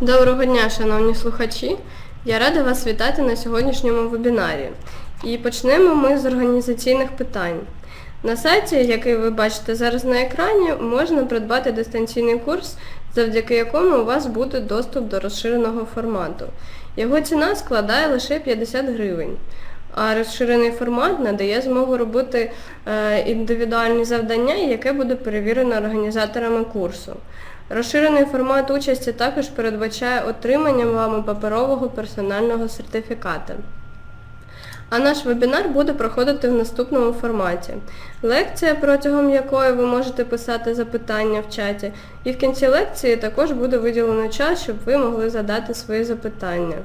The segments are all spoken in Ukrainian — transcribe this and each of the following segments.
Доброго дня, шановні слухачі! Я рада вас вітати на сьогоднішньому вебінарі. І почнемо ми з організаційних питань. На сайті, який ви бачите зараз на екрані, можна придбати дистанційний курс, завдяки якому у вас буде доступ до розширеного формату. Його ціна складає лише 50 гривень. А розширений формат надає змогу робити е, індивідуальні завдання, яке буде перевірено організаторами курсу. Розширений формат участі також передбачає отримання вами паперового персонального сертифіката. А наш вебінар буде проходити в наступному форматі. Лекція, протягом якої ви можете писати запитання в чаті, і в кінці лекції також буде виділено час, щоб ви могли задати свої запитання.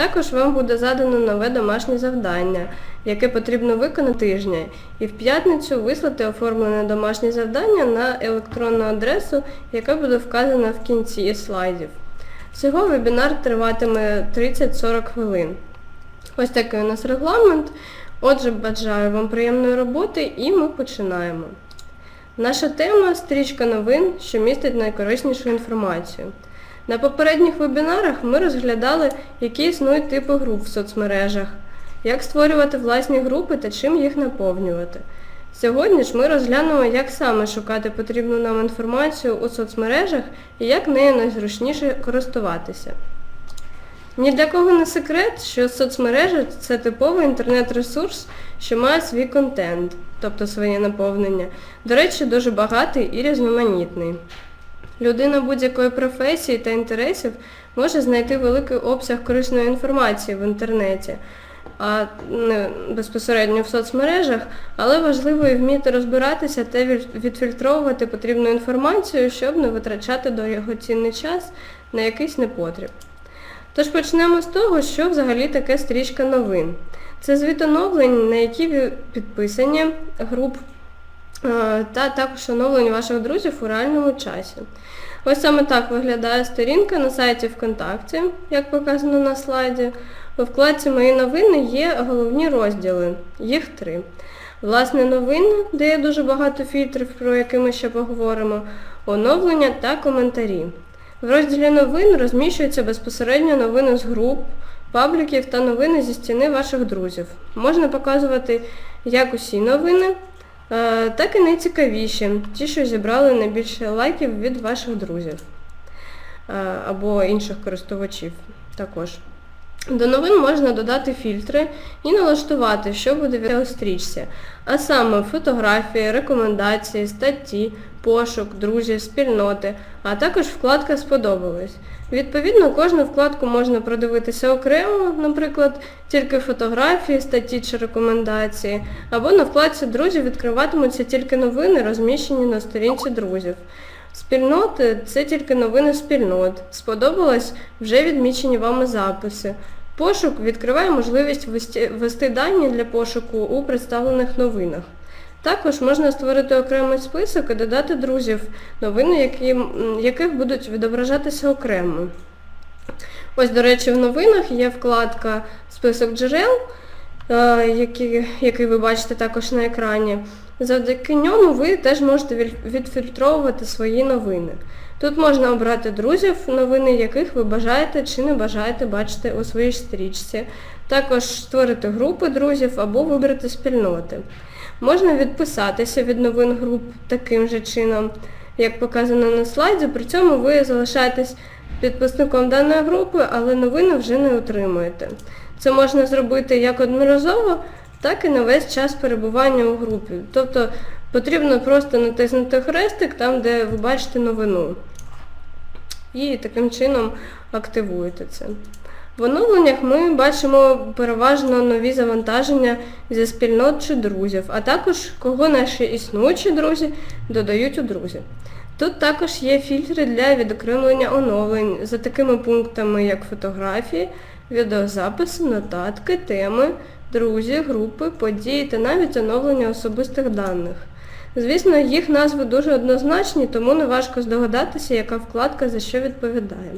Також вам буде задано нове домашнє завдання, яке потрібно виконати тижня, і в п'ятницю вислати оформлене домашнє завдання на електронну адресу, яка буде вказана в кінці слайдів. Всього вебінар триватиме 30-40 хвилин. Ось такий у нас регламент. Отже, бажаю вам приємної роботи і ми починаємо. Наша тема стрічка новин, що містить найкориснішу інформацію. На попередніх вебінарах ми розглядали, які існують типи груп в соцмережах, як створювати власні групи та чим їх наповнювати. Сьогодні ж ми розглянемо, як саме шукати потрібну нам інформацію у соцмережах і як нею найзручніше користуватися. Ні для кого не секрет, що соцмережа це типовий інтернет-ресурс, що має свій контент, тобто своє наповнення. До речі, дуже багатий і різноманітний. Людина будь-якої професії та інтересів може знайти великий обсяг корисної інформації в інтернеті, а не безпосередньо в соцмережах, але важливо і вміти розбиратися та відфільтровувати потрібну інформацію, щоб не витрачати дорогоцінний час на якийсь непотріб. Тож почнемо з того, що взагалі таке стрічка новин. Це звіт оновлень, на які підписані груп та також оновлень ваших друзів у реальному часі. Ось саме так виглядає сторінка на сайті ВКонтакті, як показано на слайді. У вкладці Мої новини є головні розділи, їх три. Власне новини, де є дуже багато фільтрів, про які ми ще поговоримо, оновлення та коментарі. В розділі новин розміщуються безпосередньо новини з груп, пабліків та новини зі стіни ваших друзів. Можна показувати як усі новини, е, так і найцікавіші, ті, що зібрали найбільше лайків від ваших друзів е, або інших користувачів також. До новин можна додати фільтри і налаштувати, що буде в стрічці, а саме фотографії, рекомендації, статті, пошук, друзі, спільноти, а також вкладка Сподобалось. Відповідно, кожну вкладку можна продивитися окремо, наприклад, тільки фотографії, статті чи рекомендації, або на вкладці Друзі відкриватимуться тільки новини, розміщені на сторінці друзів. Спільноти це тільки новини спільнот. Сподобалось вже відмічені вами записи. Пошук відкриває можливість ввести дані для пошуку у представлених новинах. Також можна створити окремий список і додати друзів, новини, які, яких будуть відображатися окремо. Ось, до речі, в новинах є вкладка Список джерел, е, який, який ви бачите також на екрані. Завдяки ньому ви теж можете відфільтровувати свої новини. Тут можна обрати друзів, новини яких ви бажаєте чи не бажаєте бачити у своїй стрічці. Також створити групи друзів або вибрати спільноти. Можна відписатися від новин груп таким же чином, як показано на слайді, при цьому ви залишаєтесь підписником даної групи, але новини вже не отримуєте. Це можна зробити як одноразово, так і на весь час перебування у групі. Тобто потрібно просто натиснути хрестик там, де ви бачите новину. І таким чином активуєте це. В оновленнях ми бачимо переважно нові завантаження зі спільнот чи друзів, а також кого наші існуючі друзі додають у друзі. Тут також є фільтри для відокремлення оновлень за такими пунктами, як фотографії, відеозаписи, нотатки, теми, друзі, групи, події та навіть оновлення особистих даних. Звісно, їх назви дуже однозначні, тому не важко здогадатися, яка вкладка за що відповідає.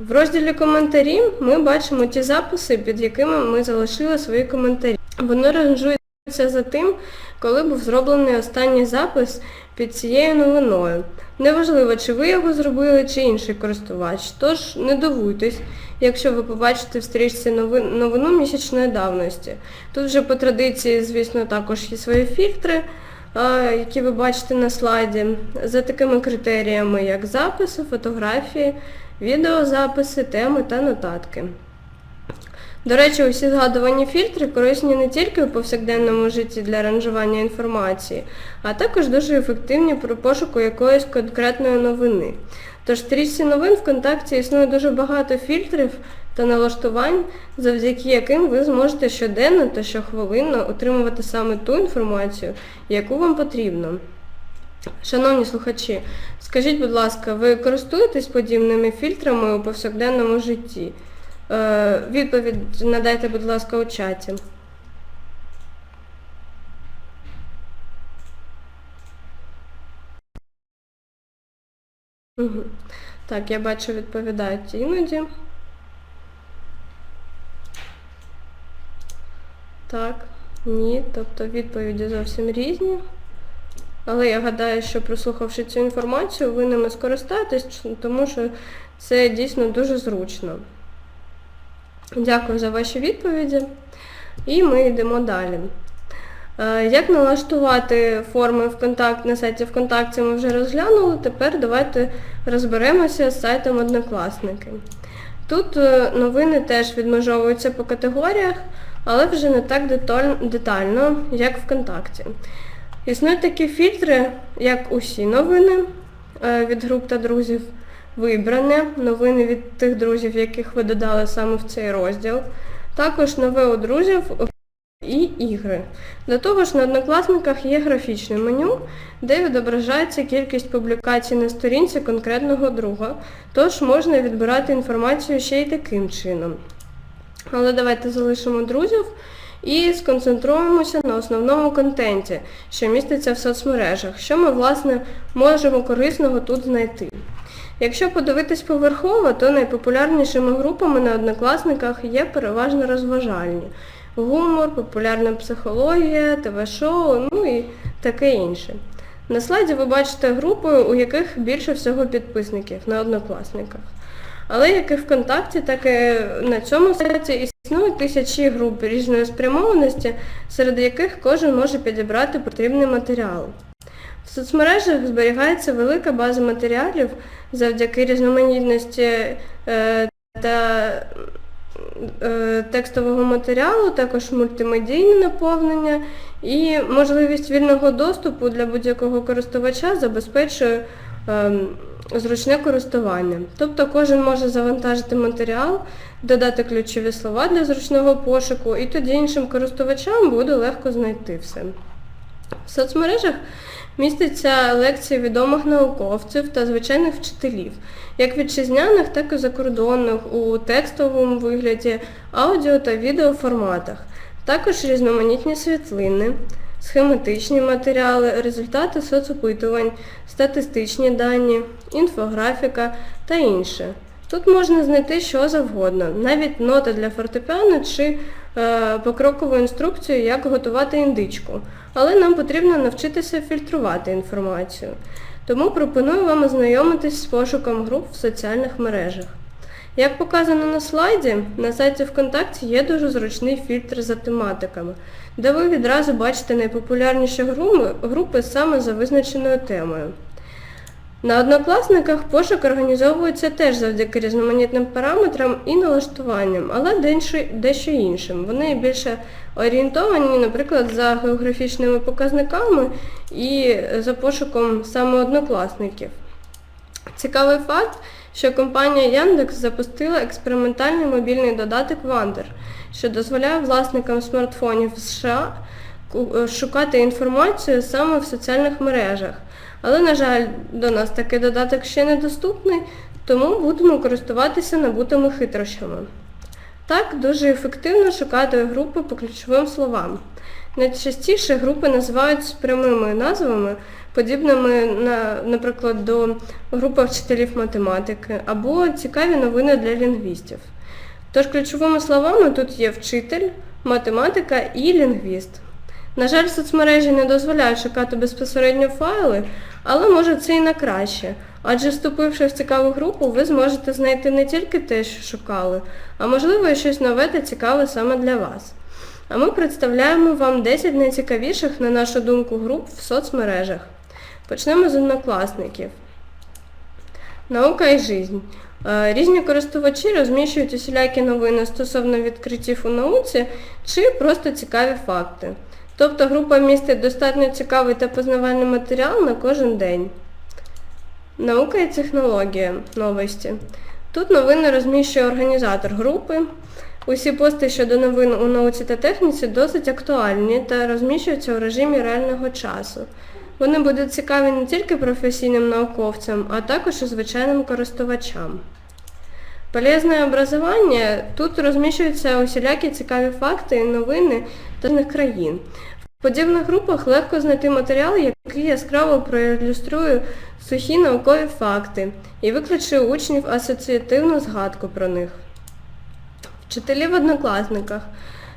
В розділі коментарі ми бачимо ті записи, під якими ми залишили свої коментарі. Вони ранжуються за тим, коли був зроблений останній запис під цією новиною. Неважливо, чи ви його зробили, чи інший користувач. Тож не дивуйтесь, якщо ви побачите в стрічці новину місячної давності. Тут вже по традиції, звісно, також є свої фільтри, які ви бачите на слайді, за такими критеріями, як записи, фотографії, відеозаписи, теми та нотатки. До речі, усі згадувані фільтри корисні не тільки у повсякденному житті для ранжування інформації, а також дуже ефективні при пошуку якоїсь конкретної новини. Тож стрічці новин ВКонтакті існує дуже багато фільтрів та налаштувань, завдяки яким ви зможете щоденно та щохвилинно отримувати саме ту інформацію, яку вам потрібно. Шановні слухачі, скажіть, будь ласка, ви користуєтесь подібними фільтрами у повсякденному житті? Е, Відповідь надайте, будь ласка, у чаті. Угу. Так, я бачу, відповідають іноді. Так, ні, тобто відповіді зовсім різні. Але я гадаю, що прослухавши цю інформацію, ви ними скористаєтесь, тому що це дійсно дуже зручно. Дякую за ваші відповіді. І ми йдемо далі. Е, Як налаштувати форми ВКонтакт на сайті ВКонтакті ми вже розглянули, тепер давайте розберемося з сайтом Однокласники. Тут е, новини теж відмежовуються по категоріях, але вже не так детально, як ВКонтакті. Існують такі фільтри, як усі новини е, від груп та друзів, вибране, новини від тих друзів, яких ви додали саме в цей розділ, також нове у друзів і ігри. До того ж на однокласниках є графічне меню, де відображається кількість публікацій на сторінці конкретного друга, тож можна відбирати інформацію ще й таким чином. Але давайте залишимо друзів і сконцентруємося на основному контенті, що міститься в соцмережах, що ми, власне, можемо корисного тут знайти. Якщо подивитись поверхово, то найпопулярнішими групами на однокласниках є переважно розважальні. Гумор, популярна психологія, ТВ-шоу, ну і таке інше. На слайді ви бачите групи, у яких більше всього підписників на однокласниках. Але як і ВКонтакті, так і на цьому сайті існують тисячі груп різної спрямованості, серед яких кожен може підібрати потрібний матеріал. В соцмережах зберігається велика база матеріалів завдяки різноманітності е, та е, текстового матеріалу, також мультимедійне наповнення і можливість вільного доступу для будь-якого користувача забезпечує ем, зручне користування. Тобто кожен може завантажити матеріал, додати ключові слова для зручного пошуку, і тоді іншим користувачам буде легко знайти все. В соцмережах містяться лекції відомих науковців та звичайних вчителів, як вітчизняних, так і закордонних, у текстовому вигляді, аудіо та відеоформатах. Також різноманітні світлини, схематичні матеріали, результати соцопитувань, статистичні дані, інфографіка та інше. Тут можна знайти що завгодно, навіть ноти для фортепіано чи е, покрокову інструкцію, як готувати індичку. Але нам потрібно навчитися фільтрувати інформацію. Тому пропоную вам ознайомитись з пошуком груп в соціальних мережах. Як показано на слайді, на сайті ВКонтакті є дуже зручний фільтр за тематиками, де ви відразу бачите найпопулярніші групи, саме за визначеною темою. На однокласниках пошук організовується теж завдяки різноманітним параметрам і налаштуванням, але дещо іншим. Вони більше орієнтовані, наприклад, за географічними показниками і за пошуком саме однокласників. Цікавий факт, що компанія Яндекс запустила експериментальний мобільний додаток Wander, що дозволяє власникам смартфонів США е, шукати інформацію саме в соціальних мережах. Але, на жаль, до нас такий додаток ще не доступний, тому будемо користуватися набутими хитрощами. Так, дуже ефективно шукати групи по ключовим словам. Найчастіше групи називають прямими назвами, подібними, на, наприклад, до групи вчителів математики або цікаві новини для лінгвістів. Тож ключовими словами тут є вчитель, математика і лінгвіст. На жаль, соцмережі не дозволяють шукати безпосередньо файли, але може це і на краще. Адже вступивши в цікаву групу, ви зможете знайти не тільки те, що шукали, а можливо і щось нове та цікаве саме для вас. А ми представляємо вам 10 найцікавіших, на нашу думку, груп в соцмережах. Почнемо з однокласників. Наука і жизнь. Е, Різні користувачі розміщують усілякі новини стосовно відкриттів у науці чи просто цікаві факти. Тобто група містить достатньо цікавий та познавальний матеріал на кожен день. Наука і технологія. Новості. Тут новини розміщує організатор групи. Усі пости щодо новин у науці та техніці досить актуальні та розміщуються у режимі реального часу. Вони будуть цікаві не тільки професійним науковцям, а також і звичайним користувачам. Полезне образування. Тут розміщуються усілякі цікаві факти і новини різних країн. В подібних групах легко знайти матеріал, який яскраво проілюструє сухі наукові факти і викличе учнів асоціативну згадку про них. Вчителі в однокласниках.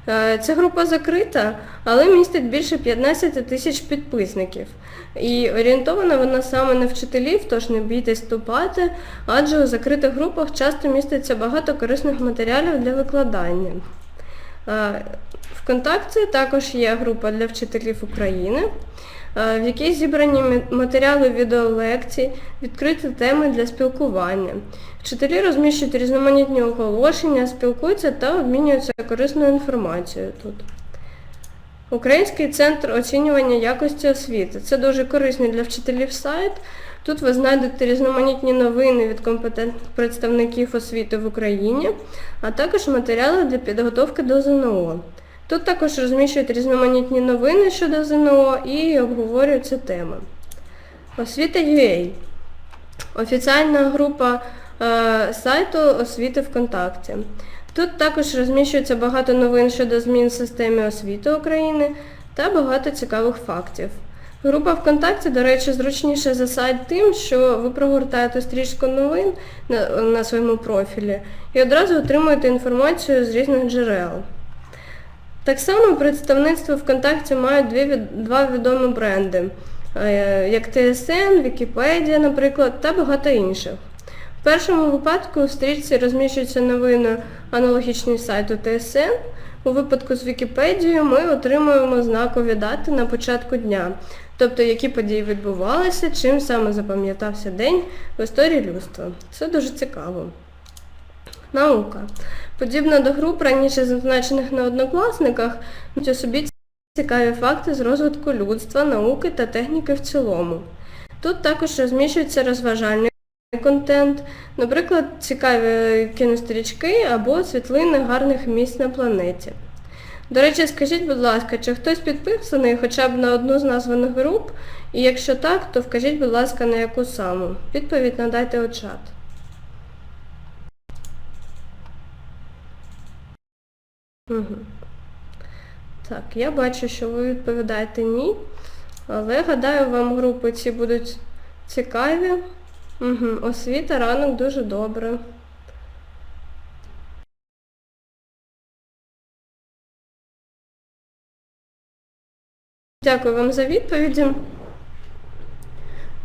Е, Ця група закрита, але містить більше 15 тисяч підписників. І орієнтована вона саме на вчителів, тож не бійтесь вступати, адже у закритих групах часто міститься багато корисних матеріалів для викладання. Е, Вконтакті також є група для вчителів України, в якій зібрані матеріали відеолекцій, відкриті теми для спілкування. Вчителі розміщують різноманітні оголошення, спілкуються та обмінюються корисною інформацією тут. Український центр оцінювання якості освіти. Це дуже корисний для вчителів сайт. Тут ви знайдете різноманітні новини від компетентних представників освіти в Україні, а також матеріали для підготовки до ЗНО. Тут також розміщують різноманітні новини щодо ЗНО і обговорюються теми. Освіта.UA офіціальна група е, сайту освіти ВКонтакті. Тут також розміщується багато новин щодо змін в системі освіти України та багато цікавих фактів. Група ВКонтакті, до речі, зручніша за сайт тим, що ви прогортаєте стрічку новин на, на своєму профілі і одразу отримуєте інформацію з різних джерел. Так само представництво ВКонтакті мають дві два відомі бренди, е, як TSN, Вікіпедія, наприклад, та багато інших. В першому випадку в стрічці розміщуються новини аналогічні сайту TSN. У випадку з Вікіпедією ми отримуємо знакові дати на початку дня, тобто які події відбувалися, чим саме запам'ятався день в історії людства. Це дуже цікаво. Наука. Подібно до груп, раніше зазначених на однокласниках, у собі цікаві факти з розвитку людства, науки та техніки в цілому. Тут також розміщується розважальний контент, наприклад, цікаві кінострічки або світлини гарних місць на планеті. До речі, скажіть, будь ласка, чи хтось підписаний хоча б на одну з названих груп, і якщо так, то вкажіть, будь ласка, на яку саму. Відповідь надайте у чат. Угу. Так, я бачу, що ви відповідаєте ні, але гадаю, вам групи ці будуть цікаві. Угу. Освіта, ранок дуже добре. Дякую вам за відповіді.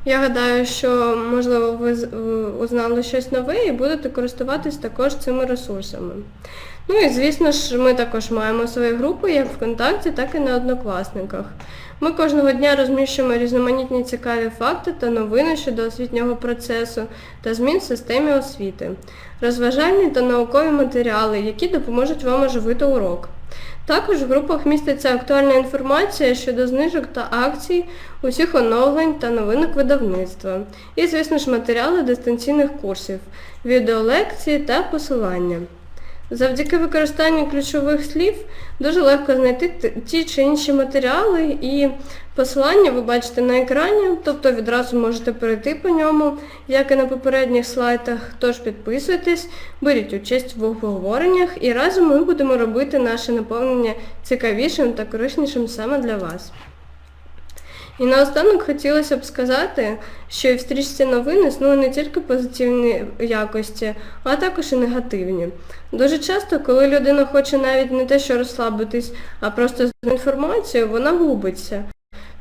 Я гадаю, що, можливо, ви е, узнали щось нове і будете користуватись також цими ресурсами. Ну і звісно ж, ми також маємо свої групи як ВКонтакті, так і на однокласниках. Ми кожного дня розміщуємо різноманітні цікаві факти та новини щодо освітнього процесу та змін в системі освіти, розважальні та наукові матеріали, які допоможуть вам оживити урок. Також в групах міститься актуальна інформація щодо знижок та акцій, усіх оновлень та новинок видавництва. І, звісно ж, матеріали дистанційних курсів, відеолекції та посилання. Завдяки використанню ключових слів дуже легко знайти ті чи інші матеріали і посилання ви бачите на екрані, тобто відразу можете перейти по ньому, як і на попередніх слайдах. Тож підписуйтесь, беріть участь в обговореннях і разом ми будемо робити наше наповнення цікавішим та кориснішим саме для вас. І наостанок хотілося б сказати, що в стрічці новин існує не тільки позитивні якості, а також і негативні. Дуже часто, коли людина хоче навіть не те, що розслабитись, а просто з інформацією, вона губиться.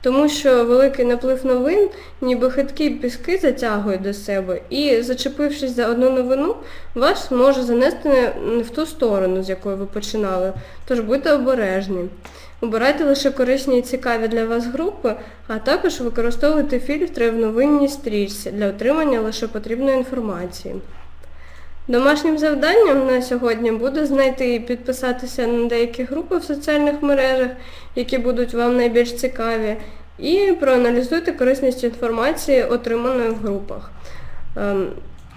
Тому що великий наплив новин, ніби хиткі піски затягує до себе, і зачепившись за одну новину, вас може занести не в ту сторону, з якої ви починали. Тож будьте обережні. Обирайте лише корисні і цікаві для вас групи, а також використовуйте фільтри в новинній стрічці для отримання лише потрібної інформації. Домашнім завданням на сьогодні буде знайти і підписатися на деякі групи в соціальних мережах, які будуть вам найбільш цікаві, і проаналізуйте корисність інформації, отриманої в групах. Ем,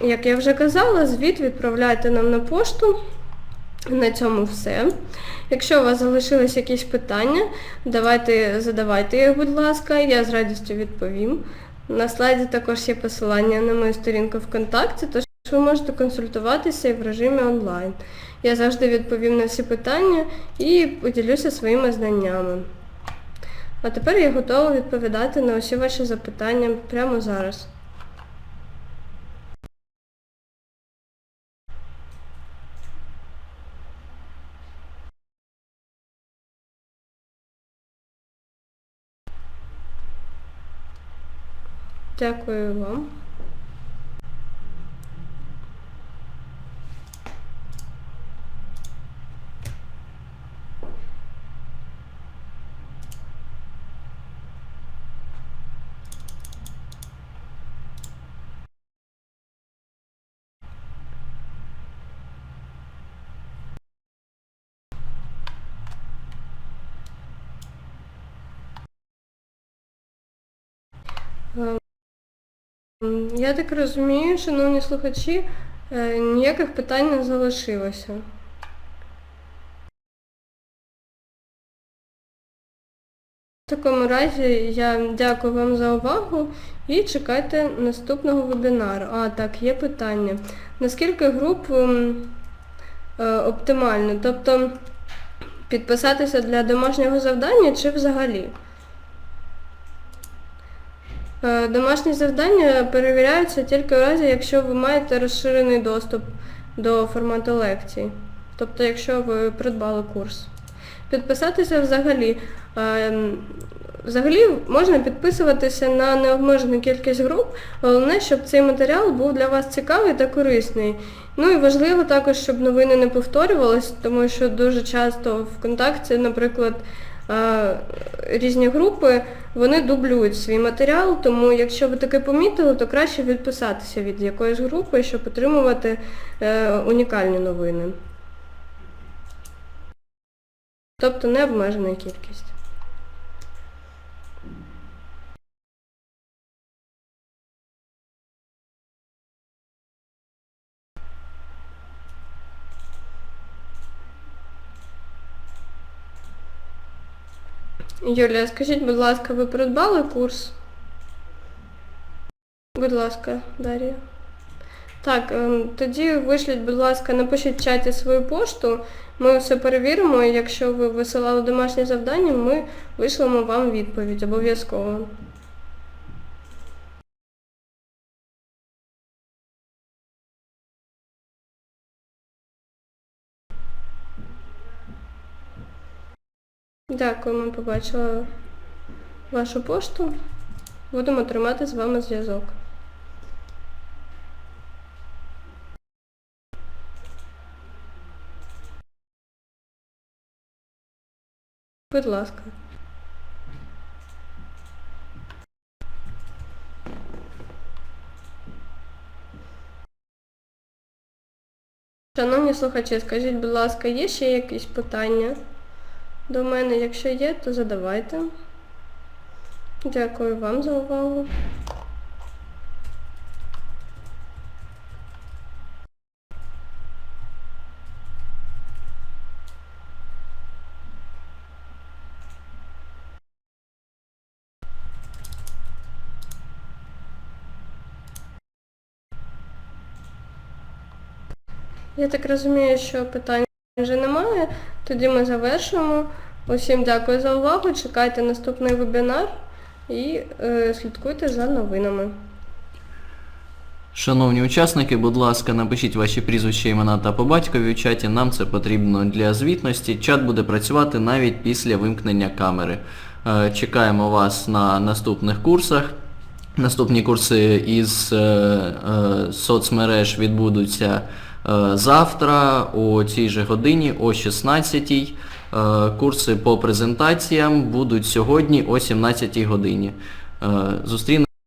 Як я вже казала, звіт відправляйте нам на пошту. На цьому все. Якщо у вас залишились якісь питання, давайте задавайте їх, будь ласка, я з радістю відповім. На слайді також є посилання на мою сторінку ВКонтакті, тож ви можете консультуватися і в режимі онлайн. Я завжди відповім на всі питання і поділюся своїми знаннями. А тепер я готова відповідати на усі ваші запитання прямо зараз. Дякую вам. Я так розумію, шановні слухачі, е, ніяких питань не залишилося. В такому разі я дякую вам за увагу і чекайте наступного вебінару. А, так, є питання. Наскільки груп е, оптимально? Тобто підписатися для домашнього завдання чи взагалі? Е, Домашні завдання перевіряються тільки в разі, якщо ви маєте розширений доступ до формату лекцій. Тобто, якщо ви придбали курс. Підписатися взагалі. е, Взагалі можна підписуватися на необмежену кількість груп, головне, щоб цей матеріал був для вас цікавий та корисний. Ну і важливо також, щоб новини не повторювалися, тому що дуже часто в контакті, наприклад, різні групи, вони дублюють свій матеріал, тому якщо ви таке помітили, то краще відписатися від якоїсь групи, щоб отримувати е, унікальні новини. Тобто не обмежена кількість. Юлія, скажіть, будь ласка, ви придбали курс? Будь ласка, Дар'я. Так, ем, тоді вишліть, будь ласка, напишіть в чаті свою пошту. Ми все перевіримо, і якщо ви висилали домашнє завдання, ми вишлемо вам відповідь обов'язково. Дякую, ми побачили вашу пошту. Будемо тримати з вами зв'язок. Будь ласка. Шановні слухачі, скажіть, будь ласка, є ще якісь питання до мене? Якщо є, то задавайте. Дякую вам за увагу. Я так розумію, що питань вже немає. Тоді ми завершимо. Усім дякую за увагу. Чекайте наступний вебінар. і е, слідкуйте за новинами. Шановні учасники, будь ласка, напишіть ваші прізвища, імена та по батькові в чаті. Нам це потрібно для звітності. Чат буде працювати навіть після вимкнення камери. Е, Чекаємо вас на наступних курсах. Наступні курси із е, е, соцмереж відбудуться завтра о цій же годині, о 16-й. Е, Курси по презентаціям будуть сьогодні о 17-й годині. Е, Зустрінемося.